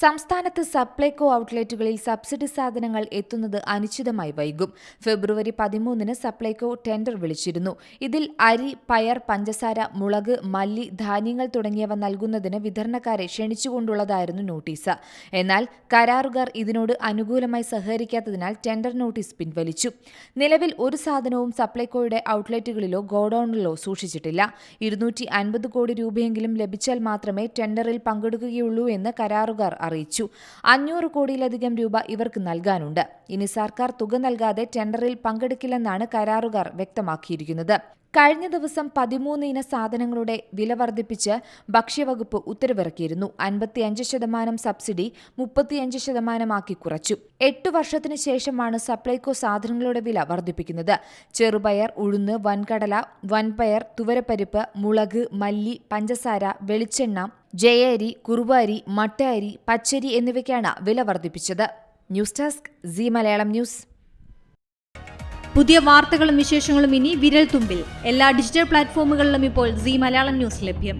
സംസ്ഥാനത്ത് സപ്ലൈകോ ഔട്ട്ലെറ്റുകളിൽ സബ്സിഡി സാധനങ്ങൾ എത്തുന്നത് അനിശ്ചിതമായി വൈകും. ഫെബ്രുവരി പതിമൂന്നിന് സപ്ലൈകോ ടെൻഡർ വിളിച്ചിരുന്നു. ഇതിൽ അരി പയർ പഞ്ചസാര മുളക് മല്ലി ധാന്യങ്ങൾ തുടങ്ങിയവ നൽകുന്നതിന് വിതരണക്കാരെ ക്ഷണിച്ചുകൊണ്ടുള്ളതായിരുന്നു നോട്ടീസ്. എന്നാൽ കരാറുകാർ ഇതിനോട് അനുകൂലമായി സഹകരിക്കാത്തതിനാൽ ടെൻഡർ നോട്ടീസ് പിൻവലിച്ചു. നിലവിൽ ഒരു സാധനവും സപ്ലൈകോയുടെ ഔട്ട്ലെറ്റുകളിലോ ഗോഡൌണിലോ സൂക്ഷിച്ചിട്ടില്ല. ഇരുന്നൂറ്റി അൻപത് കോടി രൂപയെങ്കിലും ലഭിച്ചാൽ മാത്രമേ ടെൻഡറിൽ പങ്കെടുക്കുകയുള്ളൂ എന്ന് കരാറുകാർ അറിയിച്ചു. അഞ്ഞൂറ് കോടിയിലധികം രൂപ ഇവർക്ക് നൽകാനുണ്ട്. ഇനി സർക്കാർ തുക നൽകാതെ ടെൻഡറിൽ പങ്കെടുക്കില്ലെന്നാണ് കരാറുകാർ വ്യക്തമാക്കിയിരിക്കുന്നത്. കഴിഞ്ഞ ദിവസം പതിമൂന്ന് ഇന സാധനങ്ങളുടെ വില വർദ്ധിപ്പിച്ച് ഭക്ഷ്യവകുപ്പ് ഉത്തരവിറക്കിയിരുന്നു. അൻപത്തിയഞ്ച് ശതമാനം സബ്സിഡി മുപ്പത്തിയഞ്ച് ശതമാനമാക്കി കുറച്ചു. എട്ടു വർഷത്തിനു ശേഷമാണ് സപ്ലൈകോ സാധനങ്ങളുടെ വില വർദ്ധിപ്പിക്കുന്നത്. ചെറുപയർ ഉഴുന്ന് വൻകടല വൻപയർ തുവരപ്പരിപ്പ് മുളക് മല്ലി പഞ്ചസാര വെളിച്ചെണ്ണ ജയരി കുറുവാരി മട്ടാരി പച്ചരി എന്നിവയ്ക്കാണ് വില വർദ്ധിപ്പിച്ചത്. News desk C Malayalam news. പുതിയ വാർത്തകളും വിശേഷങ്ങളും ഇനി വിരൽ തുമ്പിൽ എല്ലാ ഡിജിറ്റൽ പ്ലാറ്റ്ഫോമുകളിലും ഇപ്പോൾ സി മലയാളം ന്യൂസ് ലഭ്യം.